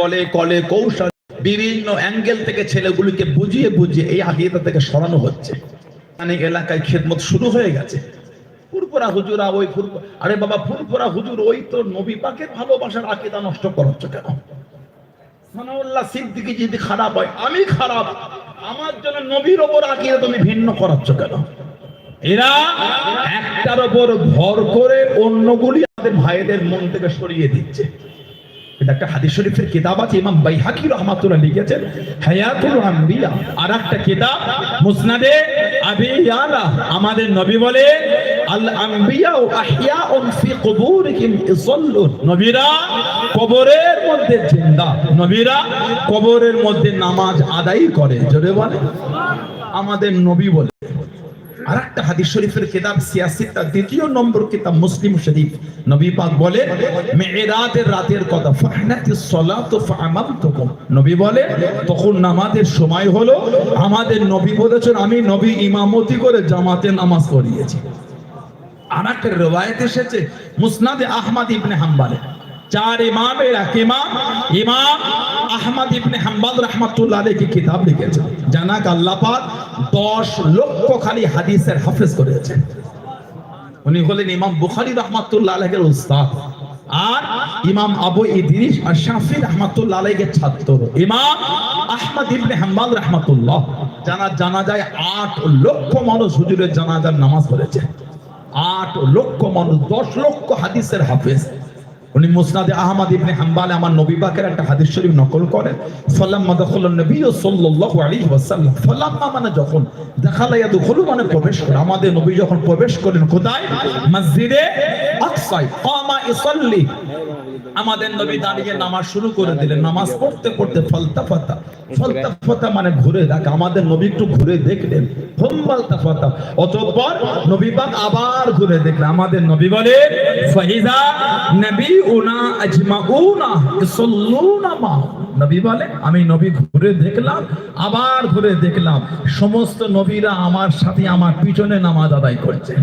বলে, কলে কৌশল। বিভিন্ন অ্যাঙ্গেল থেকে ছেলেগুলিকে বুঝিয়ে বুঝিয়ে এই আকিদা থেকে সরানো হচ্ছে। অনেক এলাকায় খেদমত শুরু হয়ে গেছে। হুজুরা ওই ফুরফু আরে বাবা হুজুর, ওই তো নবী ভালোবাসার আকিদা নষ্ট করাচ্ছ কেন? সানাউল্লাহ সিদ্দিকি যদি খারাপ হয়, আমি খারাপ। আমার জন্য নবীর ওপর আকিদা তুমি ভিন্ন করাচ্ছ কেন? এরা একটার ওপর ভর করে অন্যগুলি আমাদের ভাইদের মন থেকে সরিয়ে দিচ্ছে। এটা একটা হাদিস শরীফের কিতাব আছে, ইমাম বাইহাকি রহমাতুল্লাহ লিখেছেন, হায়াতুল আম্বিয়া আর একটা কিতাব মুসনাদে আবি ইয়ালা আমাদের নবী বলে, আল আম্বিয়া ও আহিয়াউন ফি কুবুরিহিম ইসাল্লুন নবীরা কবরের মধ্যে জিন্দা, নবীরা কবরের মধ্যে নামাজ আদায় করে, জোরে বলে আমাদের নবী বলে। হাদিস শরীফের কিতাব সিয়াসিতা দ্বিতীয় নম্বর কিতাব মুসলিম শরীফ। নবী পাক বলে রাতের কথা, ফাহনাতি নবী বলে, তখন নামাজের সময় হলো, আমাদের নবী বলেছেন, আমি নবী ইমামতি করে জামাতে নামাজ পড়িয়েছি। আর একটা রিওয়ায়াত এসেছে, মুসনাদে আহমদ ইবনে হাম্বালে। চার ইমামের এক ইমাম ইমাম আহমদ ইবনে হাম্বাল রহমাতুল্লাহ আলাইহি কিতাব লিখেছেন। জানাক আল্লাহ পাক 10 লক্ষ খালি হাদিসের হাফেজ করেছেন। উনি হলেন ইমাম বুখারী রহমাতুল্লাহ আলাইহির উস্তাদ। আর ইমাম আবু ইদ্রিস আর শাফি রহমাতুল্লাহ আলাইহির ছাত্র। ইমাম আহমদ ইবনে হাম্বাল রহমাতুল্লাহ। জানা জানা যায় 8 লক্ষ মানুষ হুজুরের জানাজার নামাজ পড়েছে। আট লক্ষ মানুষ, দশ লক্ষ হাদিসের হাফেজ। উনি মুসনাদে আহমদ ইবনে হাম্বালে আমার নবী পাকের একটা হাদিস শরীফ নকল করেন। ফালাম্মা দাখালান নবী সাল্লাল্লাহু আলাইহি ওয়াসাল্লাম। ফালাম্মা মানে যখন দেখালা ইয়াদখুলু মানে প্রবেশ করে। আমাদের নবী যখন প্রবেশ করেন কোথায়? মসজিদে আকসায়। কামা ইসাল্লি। আমাদের নবী দাঁড়িয়ে নামাজ শুরু করে দিলেন। নামাজ পড়তে পড়তে ফলতাফাতা মানে ঘুরে দেখ, আমাদের নবী একটু ঘুরে দেখলেন। অতঃপর নবী পাক আবার ঘুরে দেখলেন। আমাদের নবী বলে নবী উনা মা। নবী বলে, আমি নবী ঘুরে দেখলাম, আবার ঘুরে দেখলাম। সমস্ত নবীরা আমার সাথে আমার পিছনে নামাজ আদায় করছে।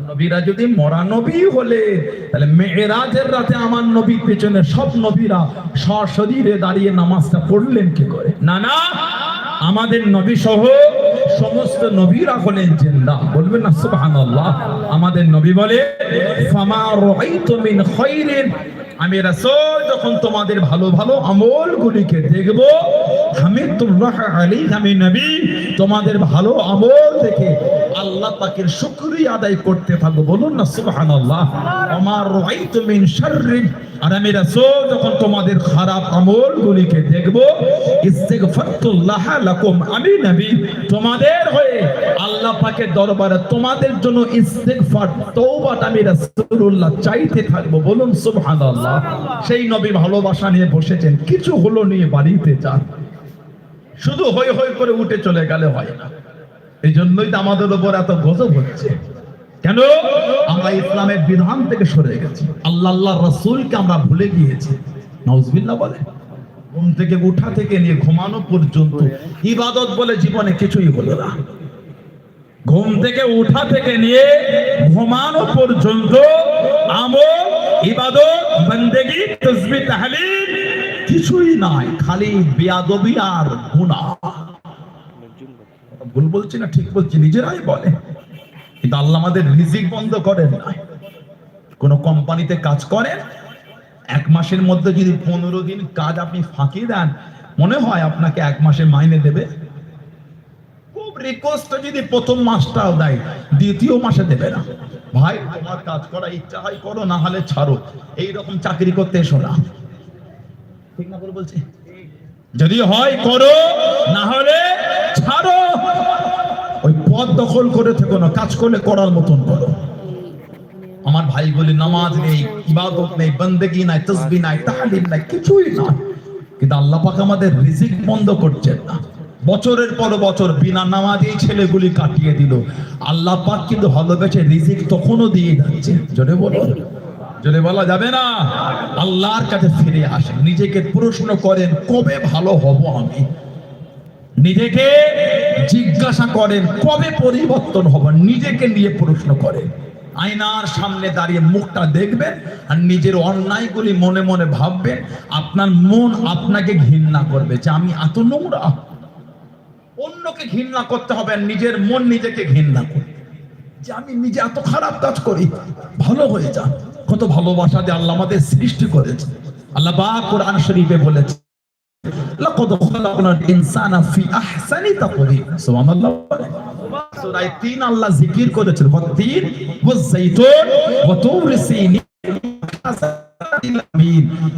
নবীরা যদি মরা নবী হলে, তাহলে মেয়েরাজের রাতে আমার নবীর পেছনে সব নবীরা সশরীরে দাঁড়িয়ে নামাজটা পড়লেন কি করে? না না আমাদের নবী সহ সমস্ত নবীরা হলেন জিন্দা। বলবেন না, সুবহানাল্লাহ। আমাদের নবী বলে, ফামা রাআইতু মিন আমি রাসূল, যখন তোমাদের ভালো ভালো আমলগুলিকে দেখব আলী আমি নবী, তোমাদের ভালো আমল দেখে আল্লাহ পাকের শুকরিয়া আদায় করতে থাকব। বলুন না, সুবহানাল্লাহ। আমার রাআইতু মিন শাররিন আর আমি রাসূল, যখন তোমাদের খারাপ আমলগুলিকে দেখব, ইস্তিগফারতুল্লাহ লাকুম, আমি নবী, তোমাদের হয়ে আল্লাহ পাকের দরবারে তোমাদের জন্য ইস্তিগফার তওবাটা আমি রাসূলুল্লাহ চাইতে থাকব। বলুন, সুবহানাল্লাহ। সেই নবী ভালোবাসা নিয়ে বসেছেন। কিছু হলো নিয়ে বাড়িতে যান। শুধু হই হই করে উঠে চলে গেলে হয় না। এই জন্যই তো আমাদের উপর এত গজব হচ্ছে। কেন? আমরা ইসলামের বিধান থেকে সরে গেছি। আল্লাহ আল্লাহ রসুলকে আমরা ভুলে গিয়েছি। নজবিল্লা বলে, ঘুম থেকে উঠা থেকে নিয়ে ঘুমানো পর্যন্ত ইবাদত বলে জীবনে কিছুই হলো না। ঘুম থেকে উঠা থেকে নিয়ে ঘুমানো পর্যন্ত আমল ইবাদত, বন্দেগি, তসবি, তাহলিল কিছুই নাই, খালি বিয়াদবি আর গুনাহ। ভুল বলছি না, ঠিক বলছি, নিজেরাই বলে। কিন্তু আল্লাহ আমাদের রিজিক বন্ধ করেন না। কোন কোম্পানিতে কাজ করেন, এক মাসের মধ্যে যদি পনেরো দিন কাজ আপনি ফাঁকি দেন, মনে হয় আপনাকে এক মাসে মাইনে দেবে? খুব রিকোয়েস্ট যদি প্রথম মাসটাও দেয়, দ্বিতীয় মাসে দেবে না। ভাই, তোমার কাজ করা ইচ্ছা হয় করো, না হলে ছাড়ো। এই রকম চাকরি করতে এসো না। ঠিক না বলে বলছি? যদি হয় করো, না হলে ছাড়ো। ওই পদ দখল করে থেকো না, কাজ করলে করার মতন করো। আমার ভাই বলে, নামাজ নেই, ইবাদত নেই, বন্দেগি নাই, তসবি নাই, তাহলিল নাই, কিছুই না কিন্তু আল্লাহ পাক আমাদের রিজিক বন্ধ করছেন না। বছরের পর বছর বিনা নামাজে ছেলেগুলি কাটিয়ে দিল। আল্লাহ পাক কিন্তু ভালোবেসে রিজিক তখনও দিয়ে যাচ্ছে। জোরে বলো। যদি বলা যাবে না। আল্লাহর কাছে ফিরে আসেন। নিজেকে প্রশ্ন করেন, কবে ভালো হব আমি? নিজেকে জিজ্ঞাসা করেন, কবে পরিবর্তন হব? নিজেকে নিয়ে প্রশ্ন করেন। আয়নার সামনে দাঁড়িয়ে মুখটা দেখবেন আর নিজের অন্যায়গুলি মনে মনে ভাববেন। আপনার মন আপনাকে ঘৃণা করবে যে, আমি এত নোংরা? অন্যকে ঘৃণা করতে হবে নিজের মন নিজেকে ঘৃণা করবে যে আমি নিজে এত খারাপ কাজ করি, ভালো হয়ে যান কত ভালোবাসা দিয়ে আল্লাহ আমাদের সৃষ্টি করেছে। আল্লাহ বা কোরআন শরীফে বলেছে, লাকাদ খালাকনাল ইনসানা ফি আহসানি তাকওয়িম সুবহানাল্লাহ সূরা 3 আল্লাহ জিকির করেছেন ওয়াতিন ওয়াজাইতুন ওয়া তুর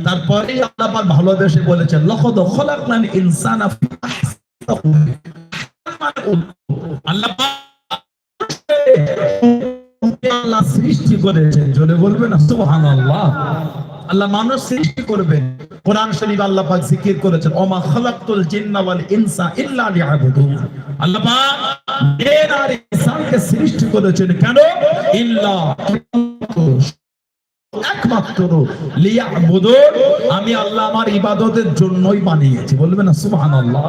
তারপরে আল্লাহ ভালোবেসে বলেছেন, লাকাদ খালাকনাল ইনসানা ফি আহসানি আল্লাহ আল্লাহ সৃষ্টি করেছেন বলবেন সুবহানাল্লাহ আল্লাহ মানুষ সৃষ্টি করবেন কোরআন শরীফ আল্লাহ পাক জিকির করেছেন ওমা খালাকতুল জিন্না ওয়াল ইনসা ইল্লা লিয়াবুদুন আল্লাহ পাক আর ইনসানকে সৃষ্টি করেছেন কেন ইল্লা একমাত্র লিয়াবুদুন আমি আল্লাহ আমার ইবাদতের জন্যই বানিয়েছি বলবেন সুবহানাল্লাহ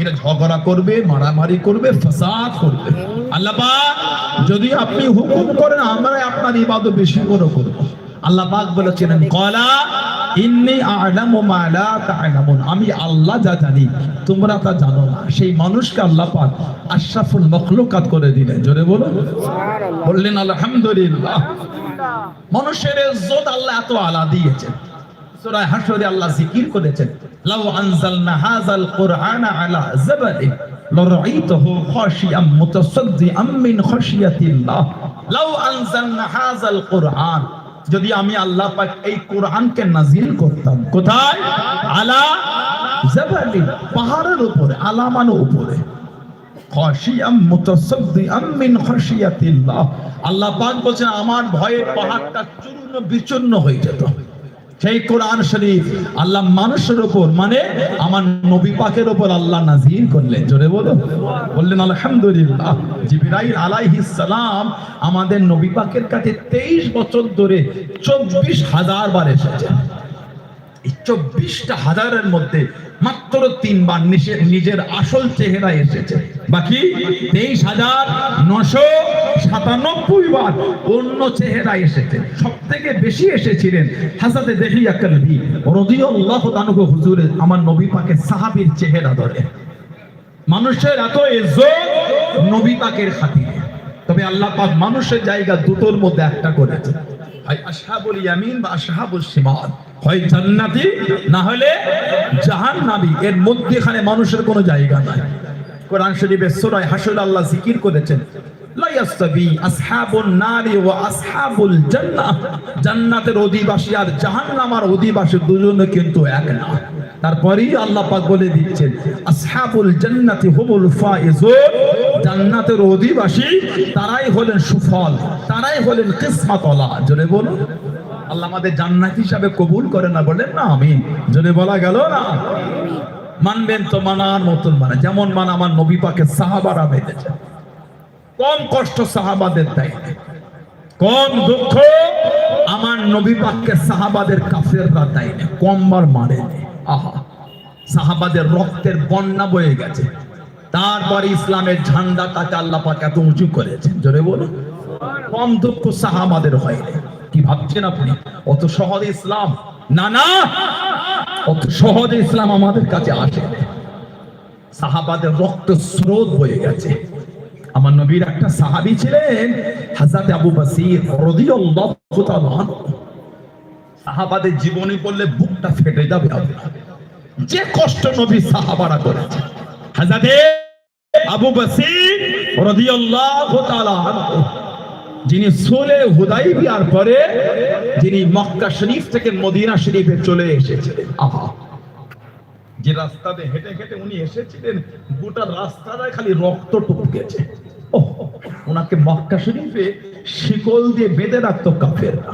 এটা ঝগড়া করবে মারামারি করবে ফসাদ করবে। আল্লাহ যদি আপনি হুকুম করেন আমরা আপনার ইবাদত বেশি করে করব। আল্লাহ পাক বলেছিলেন কলা ইন্নি আ'লামু মা লা তা'লামুন। আমি আল্লাহ যা জানি তোমরা তা জানো না। সেই মানুষকে আল্লাহ পাক আশরাফুল মখলুকাত করে দিলেন। জোরে বলো বললেন আলহামদুলিল্লাহ। মানুষের ইজ্জত আল্লাহ এত আলা দিয়েছেন। সূরা হাশরে আল্লাহ জিকির করেছেন। লাউ আনজালনা হাযাল কুরআনা আলা জাবালিন লরাইতাহু খাশিয়াম মুতাসাদ্দিআম মিন খাশিয়াতিল্লাহ। লাউ আনজালনা হাযাল কুরআন। যদি আমি আল্লাহ পাক এই কোরআনকে নাজিল করতাম, কোথায়? আলা জাবালিন, পাহাড়ের উপরে আলামানো উপরে। খাশিয়াম মুতাসাদ্দিআম মিন খাশিয়াতিল্লাহ। আল্লাহ পাক বলেন আমার ভয়ে পাহাড়টা চূর্ণ বিচূর্ণ হয়ে যেত। সেই কোরআন শরীফ আল্লাহ মানুষের উপর মানে আমার নবী পাকের উপর আল্লাহ নাজির করলেন। জোরে বলো। বললেন, আলহামদুলিল্লাহ, জিবরাইল আলাইহিস সালাম আমাদের নবী পাকের কাছে 23 বছর ধরে 24 হাজার বার এসেছেন এই চব্বিশটা হাজারের মধ্যে মাত্র তিনবার নিজের আসল চেহারা এসেছে। বাকি তেইশ হাজার নশো সাতানব্বই বার অন্য চেহারা এসেছে। সব থেকে বেশি এসেছিলেন হাসাতে দেখি তানুকে হুজুরের আমার নবী পাকে সাহাবীর চেহারা ধরে। মানুষের এত ইজ্জত নবী পাকের খাতিরে। তবে আল্লাহ পাক মানুষের জায়গা দুটোর মধ্যে একটা করেছে। আসহাবুল ইয়ামিন বা আসহাবুল শিমাল হয় জান্নাতি, না হলে জাহান্নামী। এর মধ্যেখানে মানুষের কোনো জায়গা নাই। কোরআন শরীফের সূরা হাশর আল্লাহ জিকির করেছেন জান্নাতের অধিবাসী আর জাহান্নামার অধিবাসী দুজনে কিন্তু এক না। তারপরেই আল্লাহ পাক বলে দিচ্ছেন, আসহাবুল জান্নাতি হুমুল ফাইজুন। জান্নাতের অধিবাসী, তারাই হলেন সুফল, তারাই হলেন কিসমতওয়ালা জোরে বলুন। আল্লাহ আমাদের জান্নাত হিসাবে কবুল করে না, বলেন না আমি জোরে বলা গেল না? মানবেন তো মানার মতন মানে যেমন মান আমার নবী পাকের সাহাবারা মেনেছে কম কষ্ট সাহাবাদের দেয় কম দুঃখ আমার নবী পাককে সাহাবাদের কাফেররা দেয় কমবার মারেনি। আহা, সাহাবাদের রক্তের বন্যা বয়ে গেছে। তারপরে ইসলামের ঝান্ডা তাকে আল্লাহ পাক এত উঁচু করেছেন, জোরে বলুন। কম দুঃখ সাহাবাদের হয় না। কি ভাবছেন আপনি? অত সহজে ইসলাম? না না! অত সহজে ইসলাম আমাদের কাছে আসে সাহাবাদের রক্ত স্রোত বয়ে গেছে। আমার নবীর একটা সাহাবী ছিলেন হাজরত আবু বসির। সাহাবাদের জীবনী পড়লে বুকটা ফেটে যাবে যে কষ্ট নবী সাহাবারা করেছে হাজরত আবু পরে যিনি মক্কা শরীফ থেকে মদিনা শরীফে চলে এসেছিলেন। আহা! যে রাস্তাতে হেঁটে হেঁটে উনি এসেছিলেন, গোটা খালি রক্ত টপকেছে। ওনাকে মক্কা শরীফে শিকল দিয়ে বেঁধে রাখতো কাফেররা।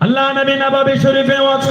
আল্লাহ নবী নবাবী শরীফে ওয়াজ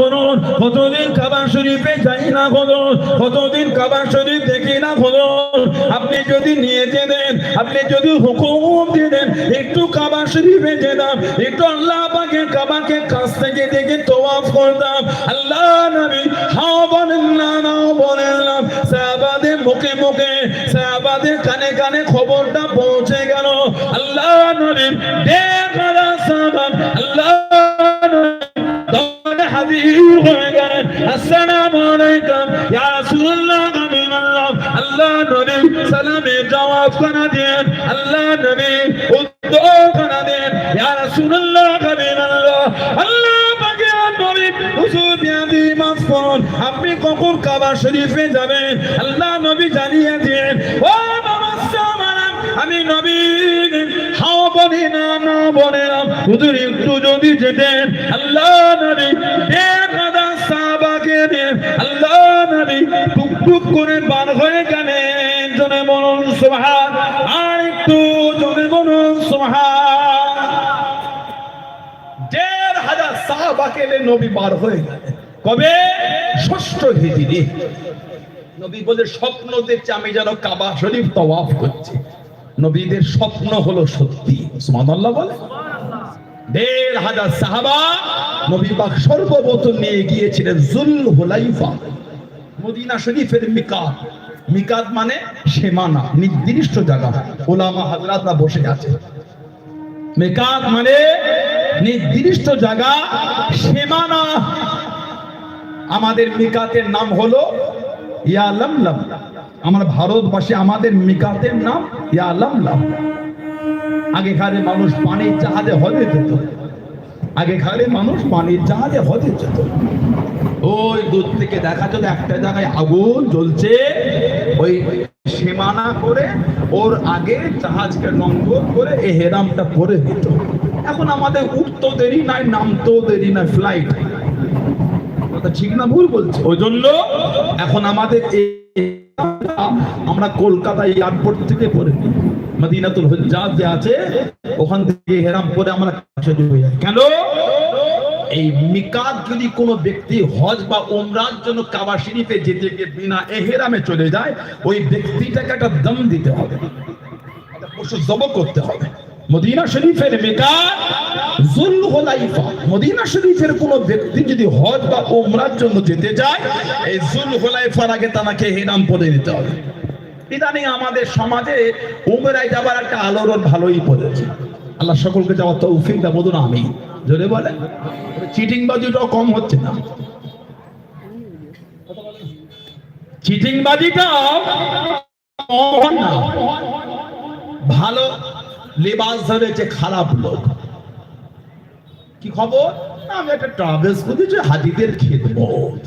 করুন কতদিন কাবা শরীফে যাই না করুন কতদিন কাবা শরীফ দেখি না করুন আপনি যদি নিয়ে যেতেন আপনি যদি হুকুম দিতেন একটু কাবা শরীফে যেতাম একটু আল্লাহ পাকের কাবাকে কাছ থেকে দেখে তোয়াফ করতাম। আল্লাহ নবী, হাও বলেন না, নাও বলেন না, সাহাবাদের মুখে মুখে, সাহাবাদের কানে কানে খবরটা পৌঁছে গেল। আল্লাহ নবী, দেখা আল্লাহ নবী হাবিব হয়ে গেলেন আসসালামু আলাইকুম ইয়া আল্লাহ আল্লাহ নবী উত্তর করে দেন ইয়া আপনি কখন কাবা শরীফে যাবেন? আল্লাহ নবী জানিয়ে দেন হুজুর, একটু যদি যেতেন। আল্লাহ নবী আল্লাহ নবী করে বার হয়ে গেলেন। জনে সুবহান। আর একটু জনে এলে নবী বার হয়ে কবে? নবী বলে, স্বপ্ন আমি যেন কাবা শরীফ তওয়াফ করছি। নবীদের স্বপ্ন হলো সত্যি। সুবহানাল্লাহ বলে। দেড় হাজার সাহাবা নবী পাক সর্বপ্রথম নিয়ে গিয়েছিলেন জুল হুলাইফা মদিনা শরীফের মিকাত। মিকাত মানে সীমানা, নির্দিষ্ট জায়গা। ওলামা হাজরাতরা বসে আছে। মেকাত মানে নির্দিষ্ট জায়গা, সীমানা। আমাদের মিকাতের নাম হলো ইয়ালামলাম আমার ভারতবাসী, আমাদের মিকাতের নাম ইয়ালামলাম আগেকারে মানুষ পানির জাহাজে হজে যেত। আগেকারে মানুষ পানির জাহাজে হজে যেত। ওই দূর থেকে দেখা যেত একটা জায়গায় আগুন জ্বলছে। ওই সীমানা করে ওর আগে জাহাজকে নঙ্গর করে এই হেরামটা পরে দিত। এখন আমাদের উঠতো দেরি নাই নামতো দেরি নাই ফ্লাইট কথা ঠিক না ভুল বলছে। ওই জন্য এখন আমাদের এই আমরা কলকাতা এয়ারপোর্ট থেকে পরে মদিনাতুল হজ্জাজ যে আছে, ওখান থেকে হেরাম করে আমরা কাছে হয়ে যাই। কেন? এই মিকাত যদি কোনো ব্যক্তি হজ বা ওমরার জন্য কাবা শরীফে যেতে গিয়ে বিনা এহেরামে চলে যায়, ওই ব্যক্তিটাকে একটা দম দিতে হবে। পশু জব করতে হবে। মদিনা শরীফের মিকাত জুল হুলাইফা মদিনা শরীফের কোন ব্যক্তি যদি হজ বা ওমরার জন্য যেতে যায়, এই জুল হুলাইফার আগে তাকে হেরাম পরে দিতে হবে। ইদানিং আমাদের সমাজে উমরায় যাবার একটা আলোড়ন ভালোই পড়েছে। আল্লাহ সকলকে যাওয়ার তৌফিক দা বলুন আমি জোরে বলে চিটিং বাজিটাও কম হচ্ছে না। চিটিং বাজিটাও কম না। ভালো লেবাস ধরেছে খারাপ লোক। কি খবর? আমি একটা ট্রাভেলস করেছি হাজিদের খেদমত।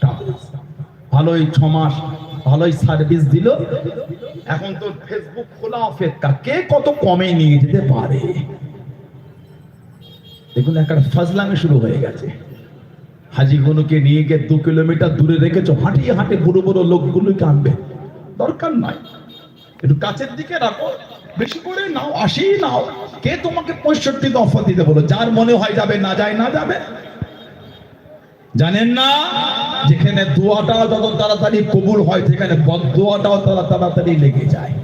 ট্রাভেলস। ভালোই ছ মাস ভালোই সার্ভিস দিল। এখন তো ফেসবুক খোলা অপেক্ষা। কে কত কমে নিয়ে যেতে পারে? দেখুন, একটা ফাজলামি শুরু হয়ে গেছে। হাজিগুলোকে নিয়ে গিয়ে দু কিলোমিটার দূরে রেখেছো, হাঁটিয়ে হাঁটে বুড়ো বুড়ো লোকগুলোকে আনবে। দরকার নাই। একটু কাছের দিকে রাখো। বেশি করে নাও আসি নাও। কে তোমাকে পঁয়ষট্টি অফার দিতে বলো? যার মনে হয় যাবে, না যায়, না যাবে। জানেন না, যেখানে দোয়াটাও যত তাড়াতাড়ি কবুল হয়, সেখানে বদোয়াটাও তারা তাড়াতাড়ি লেগে যায়।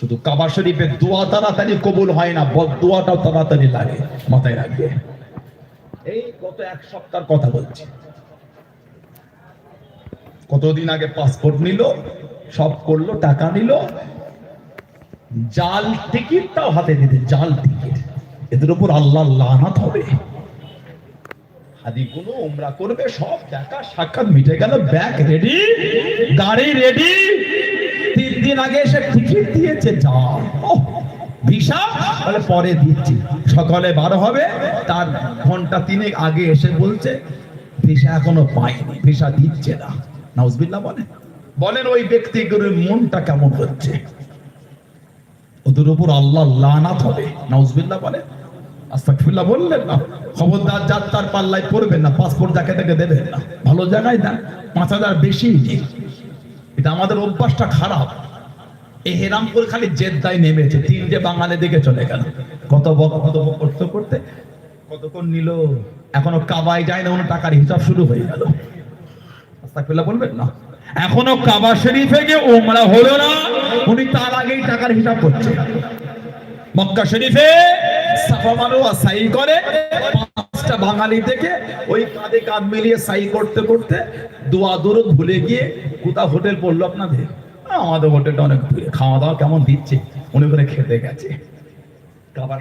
শুধু কাবা শরীফের দোয়া তাড়াতাড়ি কবুল হয় না বদোয়াটাও তাড়াতাড়ি লাগে। মাথায় রাখবে। এই গত এক সপ্তাহের কথা বলছি। কতদিন আগে পাসপোর্ট নিল, সব করল, টাকা নিল জাল টিকিটটাও হাতে দিতে জাল টিকিট। এদের উপর আল্লাহ লানাত হবে। করবে, সব দেখা সাক্ষাৎ মিটে গেল, ব্যাগ রেডি গাড়ি রেডি তিন দিন আগে এসে টিকিট দিয়েছে যা ভিসা বলে পরে দিচ্ছি। সকালে বার হবে, তার ঘণ্টা তিনেক আগে এসে বলছে, ভিসা এখনও পাইনি ভিসা দিচ্ছে না। নাউজবিল্লাহ বলেন বলেন ওই ব্যক্তিগুলোর মনটা কেমন হচ্ছে? ওদের উপর আল্লাহ লানাত হবে। নাউজবিল্লাহ বলে। আস্তাগফিরুল্লাহ বললেন না। খবরদার যাত্রার পাল্লায় পড়বেন না পাসপোর্ট যাকে তাকে দেবেন না। ভালো জায়গায় না, পাঁচ হাজার বেশি এটা আমাদের অভ্যাসটা খারাপ। এই হেরামপুর খালি জেদ্দায় নেমেছে তিনটে বাঙালি দিকে চলে গেল। কত বক, কত করতে করতে কতক্ষণ নিল, এখনও কাবায় যায় না, কোনো টাকার হিসাব শুরু হয়ে গেল। আস্তাগফিরুল্লাহ বলবেন না। এখনও কাবা শরীফে গিয়ে ওমরা হলো না, উনি তার আগেই টাকার হিসাব করছে। মক্কা শরীফে সাই করে বাঙালি থেকে ওই কাঁধে কাঁধ মিলিয়ে সাই করতে করতে ভুলে গিয়ে কোথা হোটেল আপনাদের? হোটেলটা অনেক খাওয়া দাওয়া কেমন দিচ্ছে? উনি খেতে গেছে।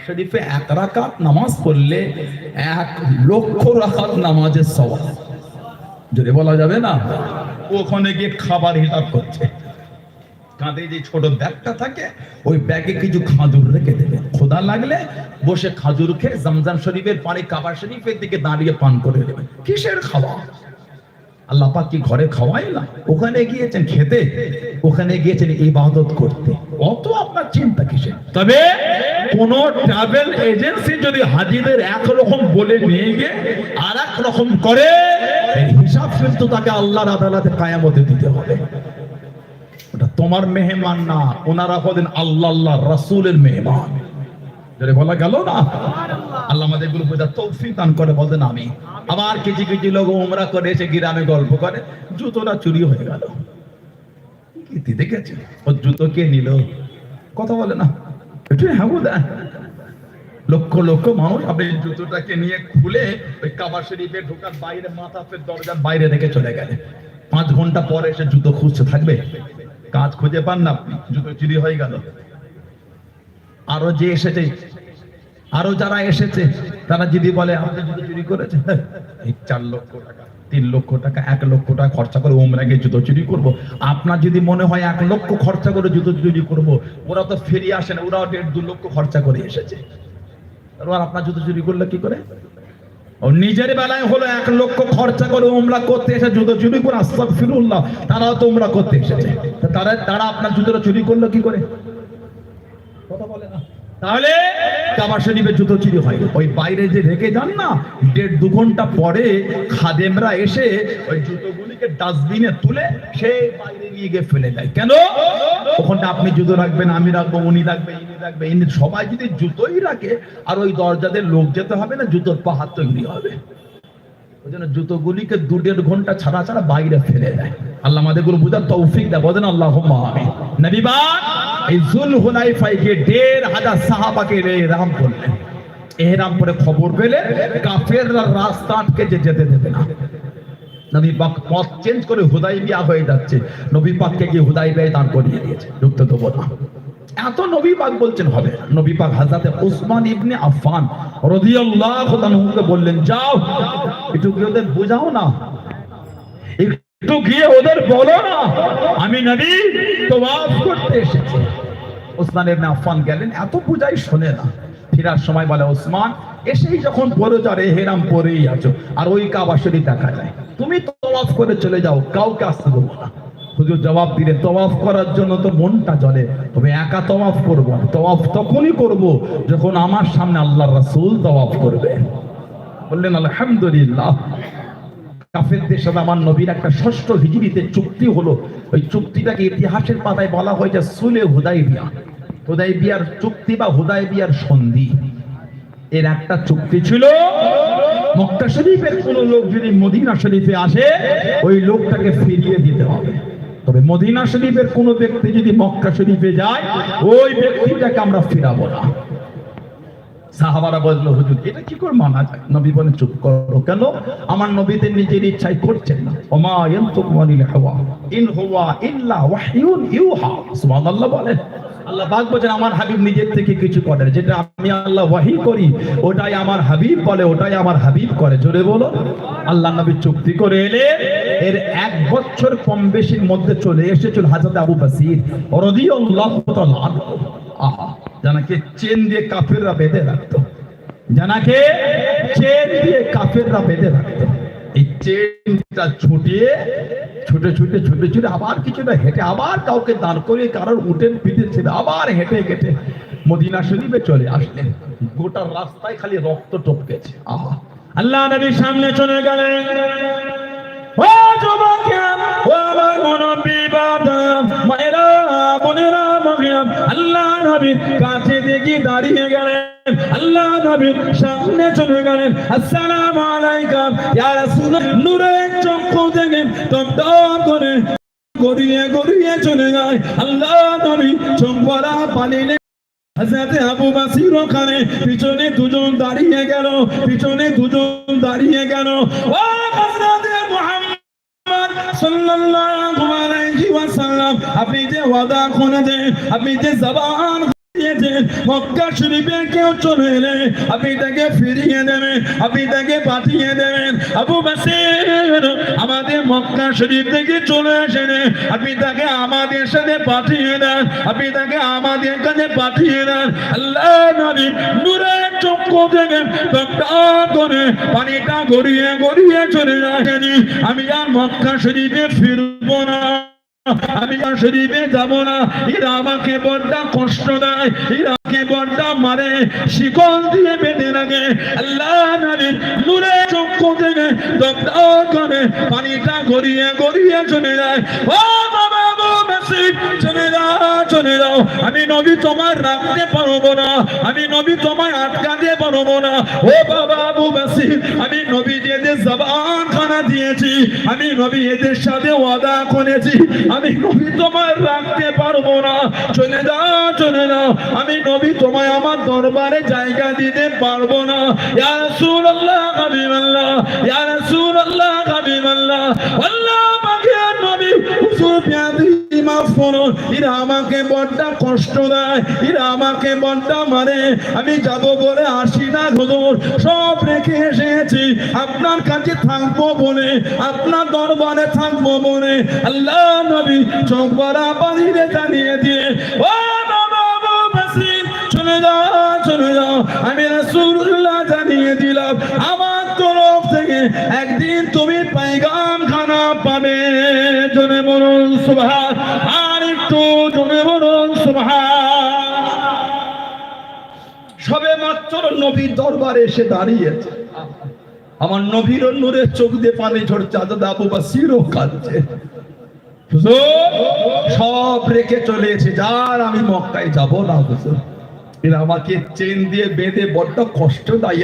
শরীফে এক রাকাত নামাজ পড়লে এক লক্ষ রাকাত নামাজের সওয়াব। যদি বলা যাবে না? ওখানে গিয়ে খাবার হিসাব করছে। কাঁধে যে ছোট ব্যাগটা থাকে, ওই ব্যাগে কিছু খাজুর রেখে দেবে। খোদা লাগলে বসে খাজুর খেয়ে জামজাম শরীফের পানি কাবার শরীফের দিকে দাঁড়িয়ে পান করে দেবে। কিসের খাওয়া? আল্লাহ পাক কি ঘরে খাওয়াই না ওখানে গিয়েছেন খেতে? ওখানে গিয়েছেন ইবাদত করতে। অত আপনার চিন্তা কিসের? তবে কোন ট্রাভেল এজেন্সি যদি হাজিদের একরকম বলে নিয়ে গিয়ে আর এক রকম করে হিসাব কিন্তু তাকে আল্লাহর আদালতে কায়ামতে দিতে হবে। ওটা তোমার মেহমান না, ওনারা হলেন আল্লাহ আল্লাহ রাসূলের মেহমান। যদি বলা গেল না? আল্লাহ আমাদের বোঝা তৌফিক দান করে, বলতেন আমি আবার কিছু কিছু লোক ওমরা করে, এসে গ্রামে গল্প করে, জুতোটা চুরি হয়ে গেল। দেখেছে ও জুতো কে নিল? কথা বলে না। একটু হ্যাঁ লক্ষ লক্ষ মানুষ আপনি জুতোটাকে নিয়ে খুলে ওই কাবার শরীফে ঢোকার বাইরে মাথা ফের দরজার বাইরে রেখে চলে গেলে পাঁচ ঘণ্টা পরে এসে জুতো খুঁজতে থাকবে। কাজ খুঁজে পান না আপনি জুতো চুরি হয়ে গেল। আরও যে এসেছে আরও যারা এসেছে তারা যদি বলে আমাদের জুতো চুরি করেছে হ্যাঁ, এই চার লক্ষ টাকা তিন লক্ষ টাকা এক লক্ষ টাকা খরচা করে ওমরা গিয়ে জুতো চুরি করব। আপনার যদি মনে হয় এক লক্ষ খরচা করে জুতো চুরি করব ওরা তো ফিরিয়ে আসে না ওরাও দেড় দু লক্ষ খরচা করে এসেছে। আর আপনার জুতো চুরি করলে কি করে? ও নিজের বেলায় হলো এক লক্ষ খরচা করে উমরা করতে এসে জুতো চুরি করে আস্তাক ফিরুল্লাহ তারাও তো উমরা করতে এসেছে। তারা তারা আপনার জুতোটা চুরি করল কি করে? কথা বলে না। তাহলে কাবার শরীফে জুতো হয়। ওই বাইরে যে রেখে যান না, দেড় দু ঘণ্টা পরে খাদেমরা এসে ওই জুতোগুলিকে ডাস্টবিনে তুলে বাইরে নিয়ে গিয়ে ফেলে দেয়। কেন? ওখানটা আপনি জুতো রাখবেন, আমি রাখব, উনি রাখবে, ইনি রাখবে, ইনি সবাই যদি জুতোই রাখে, আর ওই দরজাদের লোক যেতে হবে না, জুতোর পাহাড় তৈরি হবে। ওই জন্য জুতোগুলিকে দু দেড় ঘণ্টা ছাড়া ছাড়া বাইরে ফেলে দেয়। আল্লাহ আমাদেরগুলো বুঝার তৌফিক দেয়, বলেন আল্লাহ আমি নবীবান এই জুল হুলাইফাই গিয়ে দেড় হাজার সাহাবাকে এহরাম করলেন। এহরাম করে খবর পেলে কাফেররা রাস্তা আটকে যেতে দেবে না। নবী পাক পথ চেঞ্জ করে হুদাই বিয়া হয়ে যাচ্ছে। নবী পাককে গিয়ে হুদাই বিয়ে দান করিয়ে দিয়েছে। ঢুকতে দেবো না। এত নবী পাক বলছেন হবে। নবী পাক ওসমান ইবনে আফফান রাদিয়াল্লাহু বললেন, যাও, একটু ওদের বোঝাও না? একটু গিয়ে ওদের বলো না। আমি নবী তওয়াফ করতে এসেছি। ওসমান ইবনে আফফান গেলেন, এত বুঝাই শোনে না। ফেরার সময় বলে, ওসমান, এসেই যখন পরে যারে হেরাম পরেই আছো। আর ওই কাবা শরীফ দেখা যায়। তুমি তওয়াফ করে চলে যাও, কাউকে আসতে দেবো না। হুজুর জবাব দিলেন, তওয়াফ করার জন্য তো মনটা জ্বলে তবে একা তওয়াফ করব না। তওয়াফ তখনই করব যখন আমার সামনে আল্লাহর রাসূল তওয়াফ করবে। বললেন, আলহামদুলিল্লাহ। কাফেরদের সাথে আমার নবীর একটা ষষ্ঠ হিজরিতে চুক্তি হলো। ওই চুক্তিটাকে ইতিহাসের পাতায় বলা হয়েছে সুলে হুদাই বিয়া হুদাই বিয়ার চুক্তি বা হুদাই বিয়ার সন্ধি। এর একটা চুক্তি ছিল, মক্কা শরীফের কোন লোক যদি মদিনা শরীফে আসে, ওই লোকটাকে ফিরিয়ে দিতে হবে। তবে মদিনা শরীফের কোন ব্যক্তি যদি মক্কা শরীফে যায়, ওই ব্যক্তিটাকে আমরা ফিরাবো না। সাহাবারা বলল, হুজুর, এটা কি করে মানা যায়? নবী বলে, চুপ করো কেন? আমার নবীদের নিজের ইচ্ছাই করছেন না। ওমা ইয়ানতুকু আনিল হাওয়া ইন হুয়া ইল্লা ওয়াহয়ুন ইউহা। সুবহানাল্লাহ বলেন। আল্লাহ পাক বলেন, আমার হাবিব নিজের থেকে কিছু করে যেটা আমি আল্লাহ ওয়াহি করি, ওটাই আমার হাবিব বলে, ওটাই আমার হাবিব করে। জোরে বলো। আল্লাহ নবী চুক্তি করে এলে, এর এক বছর কম বেশির মধ্যে চলে এসেছিল হাজরত আবু বাসির, রাদিয়াল্লাহু তাআলা আহা। জানাকে চেন দিয়ে কাফেররা বেঁধে রাখতো। জানাকে চেন দিয়ে কাফেররা বেঁধে রাখতো। এই চেনটা ছুটিয়ে ছুটে ছুটে ছুটে ছুটে আবার কিছুটা হেঁটে আবার কাউকে দাঁড় করিয়ে কারোর উঠেন পিঠে ছিল আবার হেঁটে হেঁটে মদিনা শরীফে চলে আসলেন। গোটা রাস্তায় খালি রক্ত টপকেছে। আহা। আল্লাহ নবীর সামনে চলে গেলেন। ও যুবকেরা, ও আমার মুরব্বী বাবা, মায়েরা, আল্লাহ নবীর কাছে দেখি দাঁড়িয়ে গেলেন। আল্লাহ নবীর সামনে চলে গেলেন। আসসালামু আলাইকুম। ইয়া চক্ষু করে গড়িয়ে গড়িয়ে চলে যায়। আল্লাহ নবী পানি হাজরাতে আবু বাসির ওখানে পিছনে দুজন দাঁড়িয়ে গেল। পিছনে দুজন দাঁড়িয়ে গেল। ও হাজরাতে আপনি যে ওয়াদা আপনি যে জবান মক্কা কেউ চলে আপনি তাকে ফিরিয়ে দেবেন, আপনি তাকে পাঠিয়ে দেবেন। আবু বাসির আমাদের মক্কা শরীফ থেকে চলে আসেন আপনি তাকে আমাদের সাথে পাঠিয়ে দেন, আপনি তাকে আমাদের কাছে পাঠিয়ে দেন। আল্লাহ নবী নূরের চক্ষু থেকে করে পানিটা গড়িয়ে গড়িয়ে চলে আসেনি। আমি আর মক্কা শরীফে ফিরবো না। আমি আর শরীফে যাব না। এরা আমাকে বড্ড কষ্ট দেয়। এরা আমাকে বড্ড মারে। শিকল দিয়ে বেঁধে রাখে। আল্লাহ নবী নূরে চক্ষু থেকে করে পানিটা গড়িয়ে গড়িয়ে চলে যায়। ও বাবা! আবু চলে যাও চলে যাও আমি নবী তোমার রাখতে পারব না। আমি নবী তোমায় আটকাতে পারব না। ও বাবা বাসির, আমি নবী এদের জবান খানা দিয়েছি। আমি নবী এদের সাথে ওয়াদা করেছি। আমি নবী তোমায় রাখতে পারব না। চলে যাও চলে যাও আমি নবী তোমায় আমার দরবারে জায়গা দিতে পারব না। ইয়া রাসূলুল্লাহ, হাবিবাল্লাহ। ইয়া রাসূলুল্লাহ, হাবিবাল্লাহ। আল্লাহ পাকের নবী হুজুর পেয়াদি আমি যাব বলে আসি না হুজুর সব রেখে এসেছি। আপনার কাছে থাকব বলে, আপনার দরবারে থাকব বলে। আল্লাহ নবী চোখ পানিরে জানিয়ে দিয়ে একদিন তুমি পাইগাম খানা পাবে। জনে বলুন, সুবহান। সবে মাত্র নবীর দরবারে এসে দাঁড়িয়েছে। আমার নবীর চোখ দিয়ে পানি ঝরছে বাসিরও কাঁদছে সব রেখে যার আমি মক্কায় যাব না, হুজুর। এরা আমাকে চেন দিয়ে বেঁধে বড্ড কষ্ট দেয়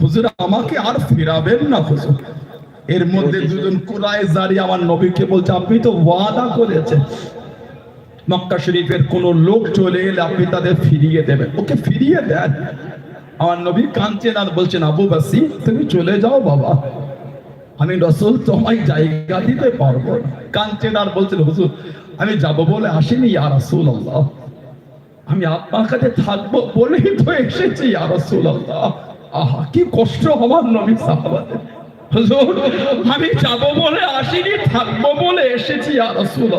হুজুর, আমাকে আর ফেরাবেন না, হুজুর। এর মধ্যে দুজন কুরায় জারি আমার নবীকে বলছে আপনি তো ওয়াদা করেছেন। মক্কা শরীফের কোন লোক চলে এলে আপনি তাদের ফিরিয়ে দেবেন। ওকে ফিরিয়ে দেন। আমার নবী কাঁদছেন আর বলছেন আবু বাসি তুমি চলে যাও বাবা। আমি রসুল তোমায় জায়গা দিতে পারব না। কাঁদছেন আর বলছেন হুজুর আমি যাব বলে আসিনি ইয়া রাসূল আল্লাহ আমি আপনার কাছে থাকব বলেই তো এসেছি ইয়া রাসূল আল্লাহ আহা কি কষ্ট আমার নবী সাহাবাদের। আমি যাব বলে আসিনি, থাকব বলে এসেছি রাসূল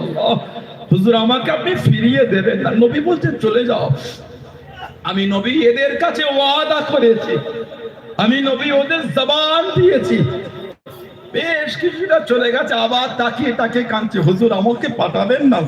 হুজুর, আমাকে আপনি ফিরিয়ে দেবেন না। নবী বলছেন চলে যাও। আমি নবী এদের কাছে ওয়াদা করেছি। আমি নবী ওদের জবান দিয়েছি। বেশ কিছুটা চলে গেছে, আবার তাকিয়ে তাকিয়ে কাঁদছে। হুজুর, আমাকে পাঠাবেন না।